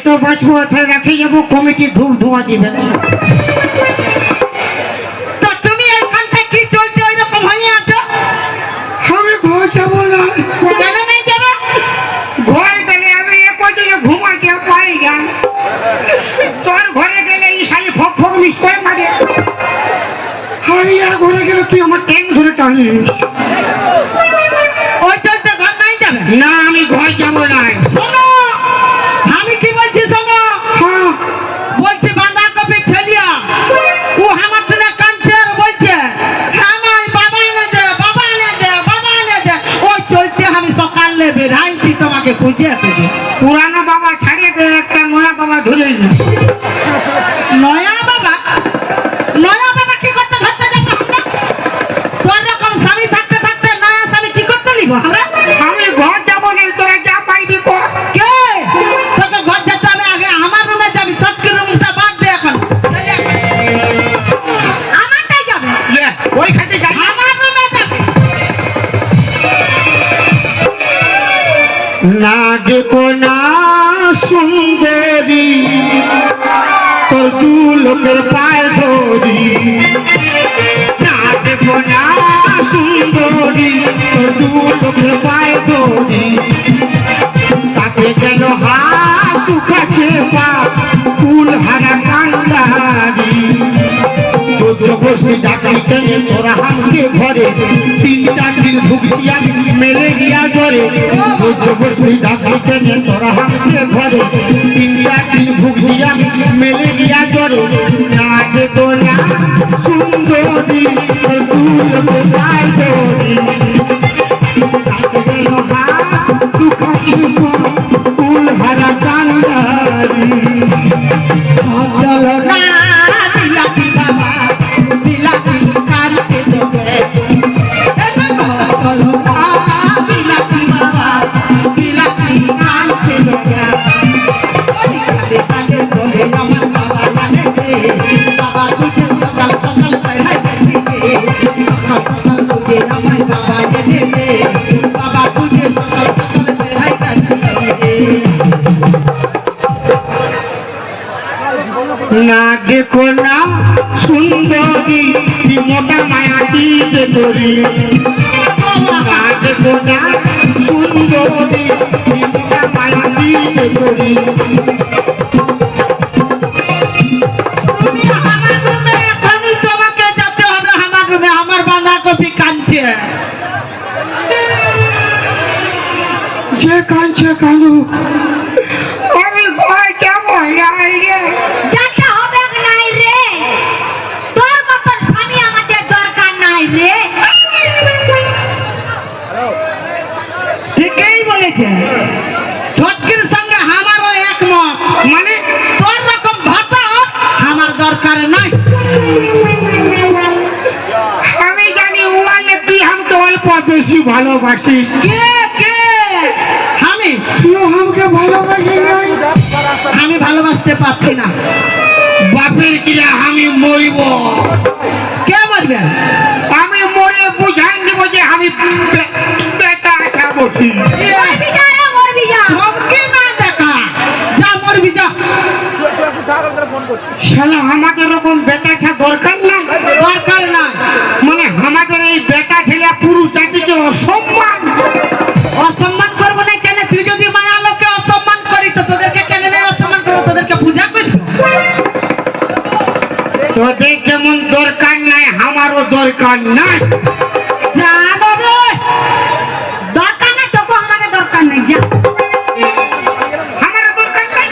যেহেতু বাঁচবো ওথায় রেখে যাব কমিটি ধূপ ধোঁয়া দিবে তুমি এইখানটায় কি চলছে ওই রকম হয়ে আছো? আমি ঘর যাব না। কেন নেই যাবে? ঘর গেলে আমি এ পর্যন্ত ঘুমাতে পাই না। তোর ঘরে গেলে এই ফক ফক মিস মারে। আমি আর ঘরে গেলে তুই আমার ট্যাঙ্ক ধরে টানিস। ওই চলতে ঘর নাই যাবে? না আমি ঘর যাব না। না দেখো না সুন্দরী, তোর দু লোকের পায়ে ধরি। না দেখো না সুন্দরী, তোর দু লোকের পায়ে ধরি। তাকে যেন হাত কাছে পা, ফুল হারা কান্দারি। বসে ডাকি টেনে তোরা হামকে ঘরে তিন চার দিন ভুগছি আমি ম্যালেরিয়া জ্বরে। বসে ডাকি না দেখো না সুন্দরী মোটা মায়াটি যে করি না দেখো না সুন্দরী মোটা মায়াটি যে করি তুমি আমার বেশি ভালোবাসিস। কে? কে? আমি। তুইও আমাকে ভালোবাসিস আমি ভালোবাসতে পারছি না। বাপের কিরা আমি মরিব। কে বলবে? আমি মরে বুঝাই দিব যে আমি বেটা খাব ঠিক দরকার নাই। জানো রে দরকার নাই তোকে আমাকে দরকার নাই যা। আমারও দরকার নাই।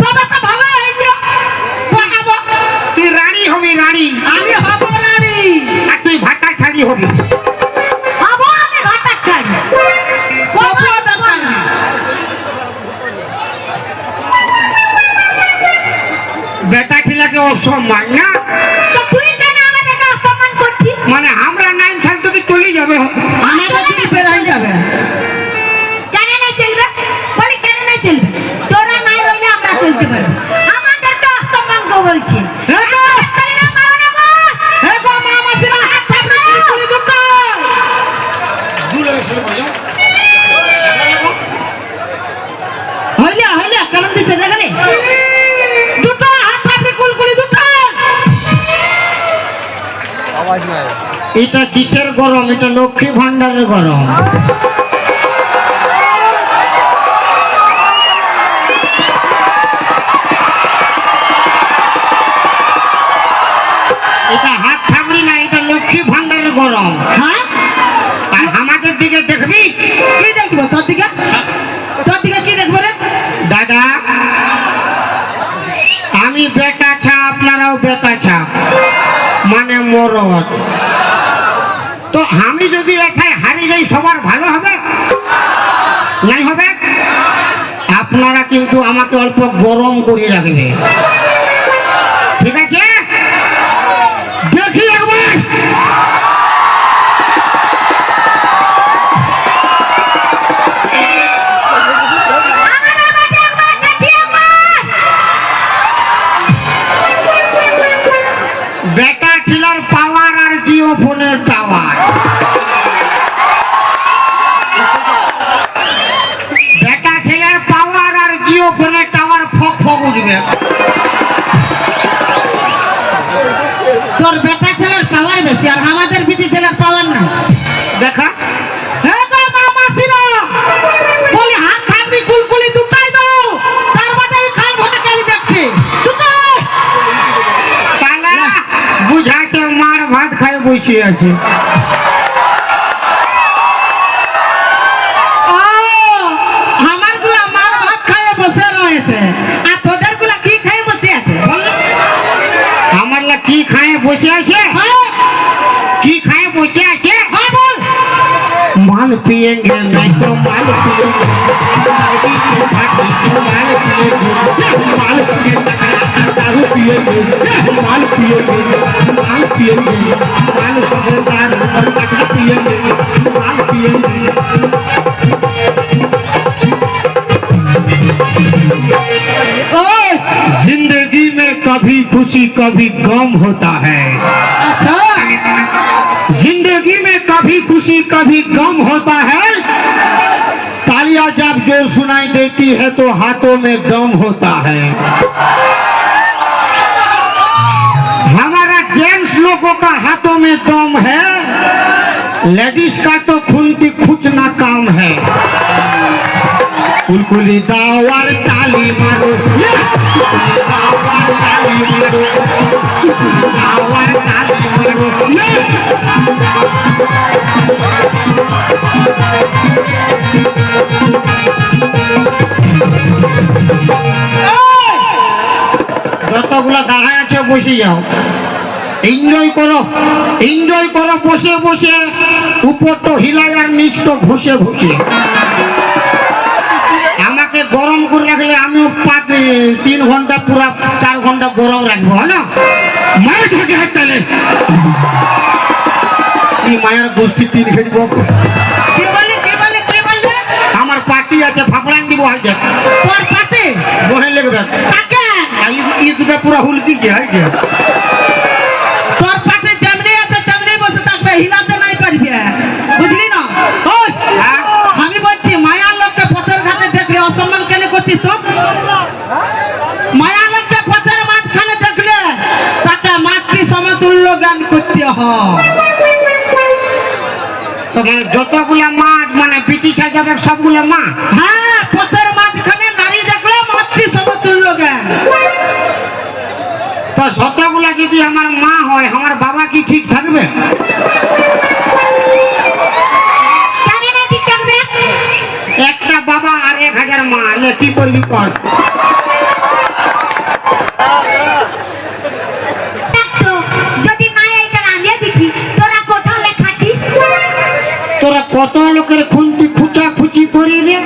তবে তো ভালো হয়েছে পড়াবো তুই রানী হবি রানী। আমি হব রানী। আর তুই ভাতা ছাড়ি হবি। হব আমি ভাতার চাই কত দরকার না বেটা ছেলেকে অসম্মান না? যাবে। আমাদের দিকে পেরাই যাবে? কেন না চলবে? বলি কেন না চলবে? তোরা নাই রইলে আমরা চলতে পারব। আমাদের তো গো বলছি। এটা কিসের গরম? এটা লক্ষ্মী ভান্ডারের গরম। এটা হাত থাকবি না এটা লক্ষ্মী ভান্ডারের গরম। হ্যাঁ? আর আমাদের দিকে দেখবি? কি দেখব? তোর দিকে? তোর দিকে কি দেখব রে? দাদা আমি বেটা ছা আপনারাও বেটা ছা মানে মরদ। তো আমি যদি একাই হারিয়ে যাই, সবার ভালো হবে? নাই হবে? আপনারা কিন্তু আমাকে অল্প গরম করে রাখবে। তোর বেটা ছেলের পাওয়ার বেশি আর আমাদের বিটি ছেলের পাওয়ার না দেখা। বুঝাচ্ছে মার ভাত খায় বসে হাত থাকবি কুলকুলি দুটাই দাও তার বাদে আমি খাই ঘটে কেন দেখছি দুটাই পালা বুঝাচ্ছে মার ভাত খাই বসে আছে ও আমারগুলা মার ভাত খাইয়ে বসে রয়েছে আর তোদেরগুলা কি খাইয়ে বসে আছে বল আমার লা কি খায় বসে আছে? কি খায়? বসে আছে? মাল পিয়েঙ্গে নাই তো মাল মাল পিয়ে মাল পিয়েঙ্গে खुशी कभी गम होता है। अच्छा। ज़िंदगी में कभी खुशी कभी गम होता है। तालियाँ जब ज़ोर सुनाई देती है तो हाथों में गम होता है। हमारा जेंट्स लोगों का हाथों में गम है। लेडीज़ का तो खुनती खुचना काम है। कुलकुली दावर ताली मारो। যতগুলো দাঁড়ায় আছে, বসে যাও। এনজয় করো এনজয় করো, বসে বসে। উপর তো হিলাই আর নিচ তো ঘুষে ঘুষে। আমাকে গরম করে রাখলে আমিও পাঁচ তিন ঘণ্টা পুরা চার গরম রাখব হ্যাঁ না মায়ের থাকে হাত তাহলে মায়ের গোষ্ঠী তিন খেলব আমার পার্টি আছে ফাপড়ান দিব দেখ। তোর পাতে বহে লেগবে কাকে? আর ঈদ ঈদটা পুরা হুলকি তোর যেমনি আছে তেমনি বসে থাকবে হিলাতে নাই পারবি। বুঝলি না? ওই হ্যাঁ? আমি বলছি মায়ার লোককে পথের ঘাটে দেখলে অসম্মান কেন করছিস তো মায়ার লোককে পথের মাঝখানে দেখলে তাকে মাতৃ সমতুল্য জ্ঞান করতে হয় মানে যতগুলা মা মানে পিটিছা যাবে সবগুলা মা হ্যাঁ পথের মাঝখানে নারী দেখলে মাতৃ সমতুল্য জ্ঞান। তো যতগুলা যদি আমার মা হয় আমার বাবা কি ঠিক থাকবে? একটা বাবা আর এক হাজার মা কি করবি কর? কত লোকের খুন্তি খুচা খুচি করি রে।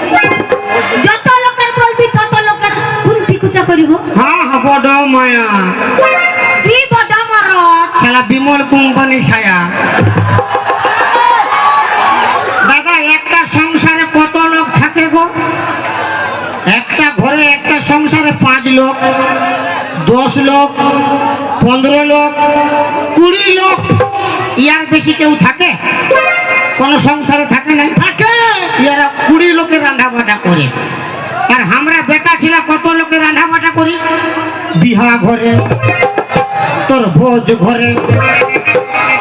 যত লোকের বলবি তত লোকের খুন্তি কুচা করিব। হ্যাঁ হ্যাঁ বড় মায়া। কি বড় মরদ? খেলা বিমল কোম্পানি ছায়া। দাদা একটা সংসারে কত লোক থাকে গো? একটা ঘরে একটা সংসারে পাঁচ লোক দশ লোক পনেরো লোক কুড়ি লোক। ইয়ার বেশি কেউ থাকে? কোন সংসারে থাকে না থাকে। ইয়ারা কুড়ি লোকের রান্না বাটা করে। আর আমরা বেটা ছিল কত লোকের রান্না বাটা করি? বিহা ঘরে তোর ভোজ ঘরে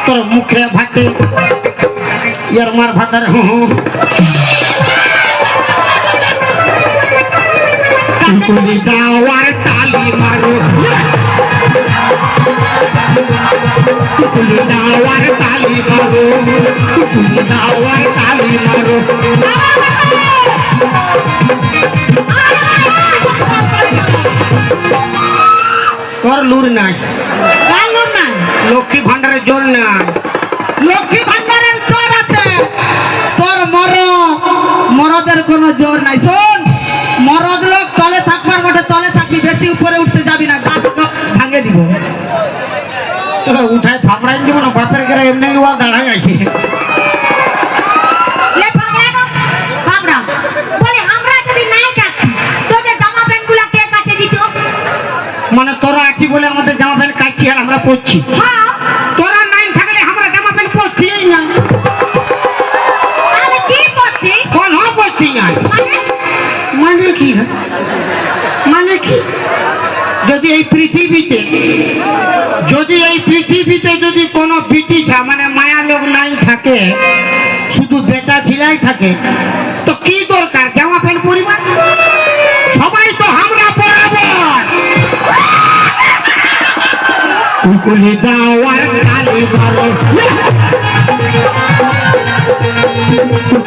তোর মুখে ভাতে ইয়ার মার ভাতার হু হু। দাওয়ার তালি মারো। লুর নাই। লক্ষ্মী ভান্ডারের জোর নাই। লক্ষ্মী ভান্ডারের জোর আছে। তোর মর। মরদের কোনো জোর নাই। শোন মরদ লোক তলে থাকবার বটে তলে থাকবি বেশি উপরে উঠতে যাবি না। গাছ ভাঙে দিব। উঠায় ফাপড়াই দিব না বাপের গেলে এমনি ওয়া দাঁড়ায় আছে। মানে তোরা আছি বলে আমাদের জামা প্যান্ট কাটছি আর আমরা পরছি হ্যাঁ। তোরা নাই থাকলে আমরা জামা প্যান্ট পরছিই না। কোন মানে? মানে কি? মানে কি? যদি এই পৃথিবীতে যদি এই পৃথিবীতে যদি কোনো বিটিছা মানে মায়া লোক নাই থাকে শুধু বেটা ছিলাই থাকে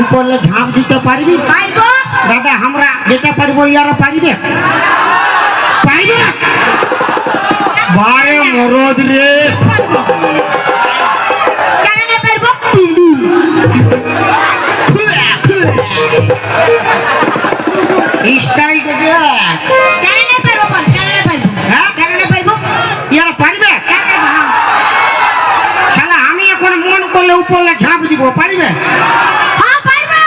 উপরলে ঝাঁপ দিতে পারবি? দাদা আমরা যেটা পারব ইয়ারা পারিবে? বারে মরদ রে। হ্যাঁ? পারিবে? শালা আমি এখন মন করলে উপরলে ঝাঁপ দিব পারিবে হ্যাঁ পাইবো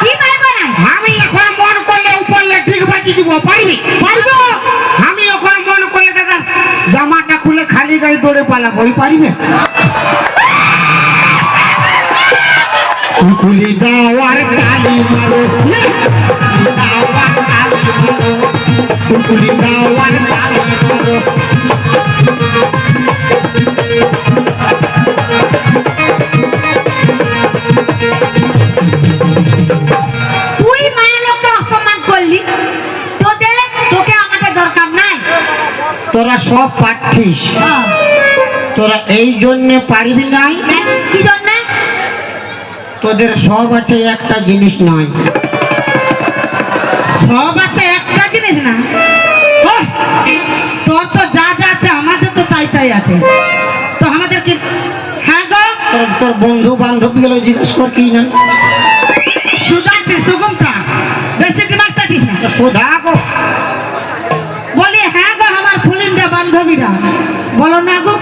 কি পাইবো না আমি এখন মন করলে ডিগবাজি দিব পারবি? পারব। আমি ওখানে মন করলে দাদা জামাটা খুলে খালি গায়ে দৌড়ে পালা বই পারিবে? কুকুলি দাওয়ার কালি মারো। সব পাচ্ছিস তোরা এই জন্যে পারবি? কি জন্য? তোদের সব আছে একটা জিনিস নাই সব আছে একটা জিনিস না? তোর তো যা যা আছে আমাদের তো তাই তাই আছে। তো আমাদের কি হ্যাঁ গো? তোর তোর বন্ধু বান্ধবগুলো জিজ্ঞেস কর কি না? সুদা আছে সুগমটা। বেশি দিমাগ চাটিস না। সোধা গো। বান্ধবীরা বলো না গো